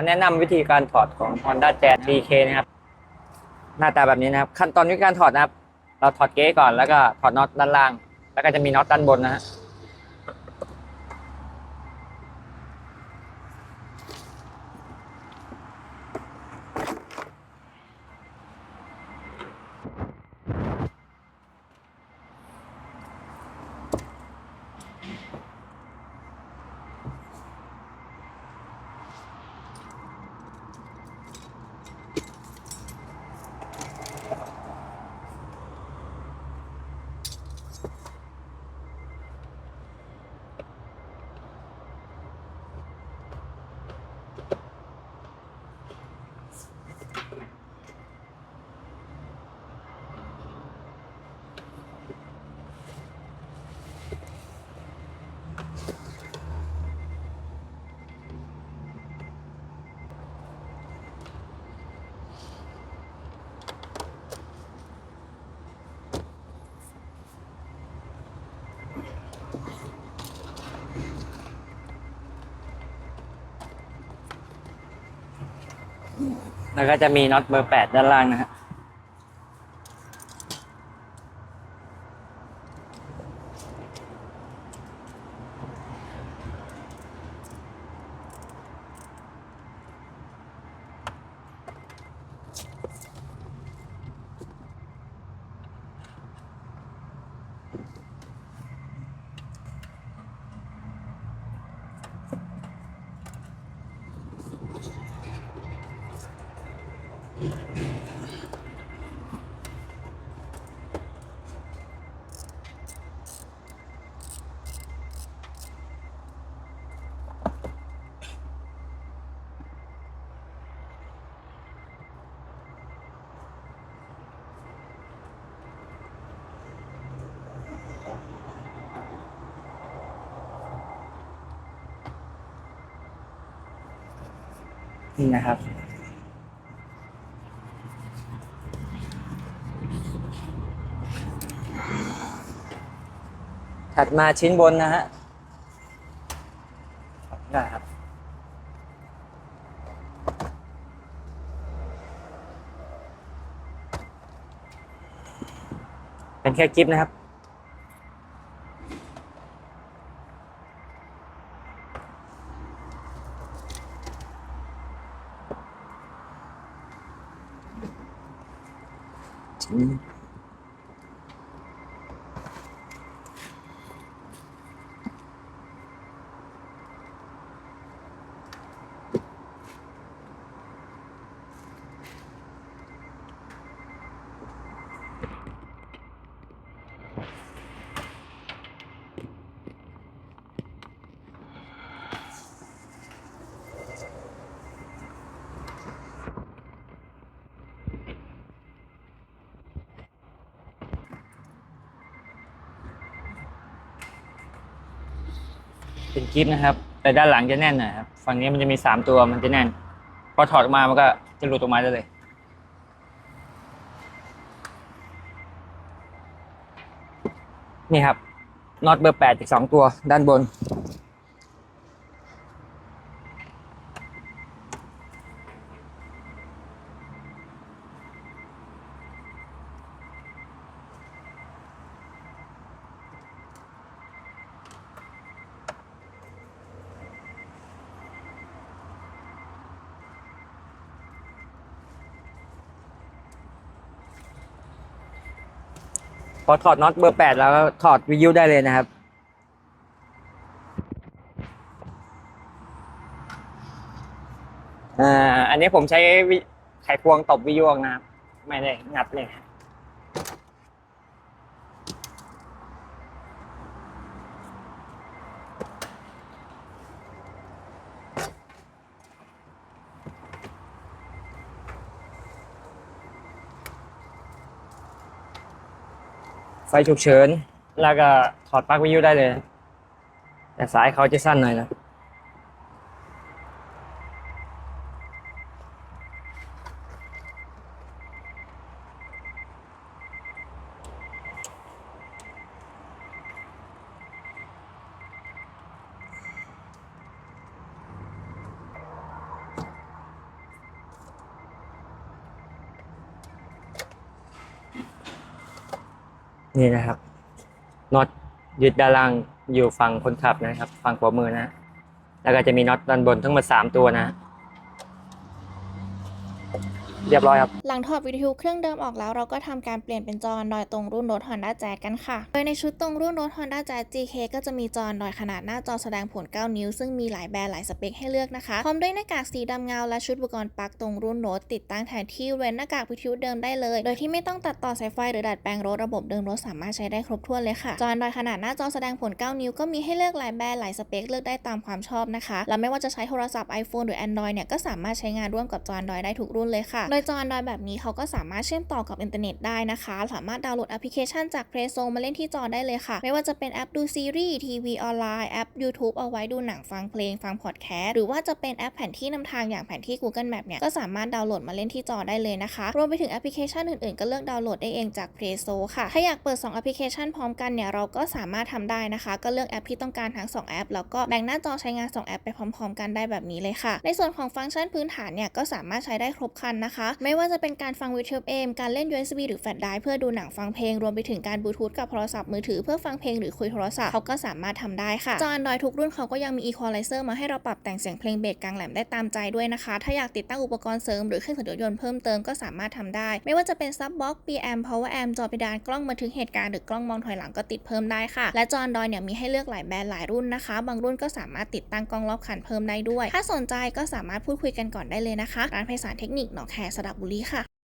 มาแนะนำวิธีการถอดของ Honda Jazz DK นะครับ หน้าตาแบบนี้นะครับ ขั้นตอนวิธีการถอดนะครับ เราถอดเก๊ก่อนแล้วก็ถอดน็อตด้านล่าง แล้วก็จะมีน็อตด้านบนนะฮะ แล้วก็จะมีน็อตเบอร์แปดด้านล่างนะฮะ นี่นะครับ ถัดมาชิ้นบนนะฮะได้ครับ เป็นแค่กิฟนะครับ เป็นกิฟนะครับ แต่ด้านหลังจะแน่นหน่อยครับ ฝั่งนี้มันจะมีสามตัวมันจะแน่น พอถอดออกมามันก็จะหลุดออกมาได้เลย นี่ครับน็อตเบอร์แปดอีกสองตัวด้านบน พอถอดน็อตเบอร์แปดแล้วถอดวิทยุได้เลยนะครับ อ่า อันนี้ผมใช้ไขควงตบวิทยุออกนะครับ ไม่ได้งัดเลย ไฟฉุกเฉิน แล้วก็ถอดปลั๊กวิทยุได้เลย แต่สายเขาจะสั้นหน่อยนะ นี่นะครับน็อตยึดด้านล่างอยู่ฝั่งคนขับนะครับ ฝั่งขวามือนะ แล้วก็จะมีน็อตด้านบนทั้งหมดสามตัวนะ เรียบร้อยครับ หลังถอดวิทยุเครื่องเดิมออกแล้วเราก็ทำการเปลี่ยนเป็นจอ Android ตรงรุ่นรถ Honda Jazz กันค่ะโดยในชุดตรงรุ่นรถ Honda Jazz GK ก็จะมีจอ Android ขนาดหน้าจอแสดงผล 9 นิ้ว ซึ่งมีหลายแบรนด์หลายสเปคให้เลือกนะคะพร้อมด้วยหน้ากากสีดำเงาและชุดอุปกรณ์ปลั๊กตรงรุ่นรถติดตั้งแทนที่เว้นหน้ากากวิทยุเดิมได้เลย โดยที่ไม่ต้องตัดต่อสายไฟหรือดัดแปลงรถระบบเดิมรถสามารถใช้ได้ครบถ้วนเลยค่ะจอ Android ขนาดหน้าจอแสดงผล 9 นิ้วก็มีให้เลือกหลายแบรนด์หลายสเปคเลือกได้ตามความชอบนะคะและไม่ว่าจะใช้โทรศัพท์ iPhone หรือ Android เนี่ยก็สามารถใช้งานร่วมกับจอ Android ได้ทุกรุ่นเลยค่ะโดยจอ Android แบบนี้เขาก็สามารถเชื่อมต่อกับอินเทอร์เน็ตได้นะคะ สามารถดาวน์โหลดแอปพลิเคชันจาก Play Store มาเล่นที่จอได้เลยค่ะ ไม่ว่าจะเป็นแอปดูซีรีส์ทีวีออนไลน์แอป YouTube เอาไว้ดูหนังฟังเพลงฟังพอดแคสต์หรือว่าจะเป็นแอปแผนที่นำทางอย่างแผนที่ Google Map เนี่ยก็สามารถดาวน์โหลดมาเล่นที่จอได้เลยนะคะ รวมไปถึงแอปพลิเคชันอื่นๆ ก็เลือกดาวน์โหลดได้เองจาก Play Store ค่ะ ถ้าอยากเปิด 2 แอปพลิเคชันพร้อมกันเนี่ยเราก็สามารถทำได้นะคะ ก็เลือกแอปที่ต้องการทั้ง 2 แอป แล้วก็แบ่งหน้าจอใช้งาน 2 แอปไปพร้อม ๆ กันได้แบบนี้เลยค่ะ ในส่วนของฟังก์ชันพื้นฐานเนี่ยก็สามารถใช้ได้ครบครันนะคะไม่ว่าจะเป็นการฟังวิทยุเอมการเล่น USB หรือแฟลชไดรฟ์เพื่อดูหนังฟังเพลง รวมไปถึงการบลูทูธกับโทรศัพท์มือถือเพื่อฟังเพลงหรือคุยโทรศัพท์เขาก็สามารถทำได้ค่ะจอ Android ทุกรุ่นเขาก็ยังมี Equalizer มาให้เราปรับแต่งเสียงเพลงเบสกลางแหลมได้ตามใจด้วยนะคะ ถ้าอยากติดตั้งอุปกรณ์เสริมหรือเครื่องสียงรถยนต์เพิ่มเติมก็สามารถทำได้ ไม่ว่าจะเป็น Subbox PM Power Amp จอเพดานกล้องบันทึกเหตุการณ์หรือกล้องมองถอยหลังก็ติดเพิ่มได้ค่ะ และจอ Android เนี่ยมีให้เลือกหลายแบรนด์หลายรุ่นนะคะ บางรุ่นก็สามารถติดตั้งกล้องรอบคันเพิ่มได้ด้วย ถ้าสนใจก็สามารถพูดคุยกันก่อนได้เลยนะคะ ร้านไพศาลเทคนิคหนองแคสระบุรีค่ะ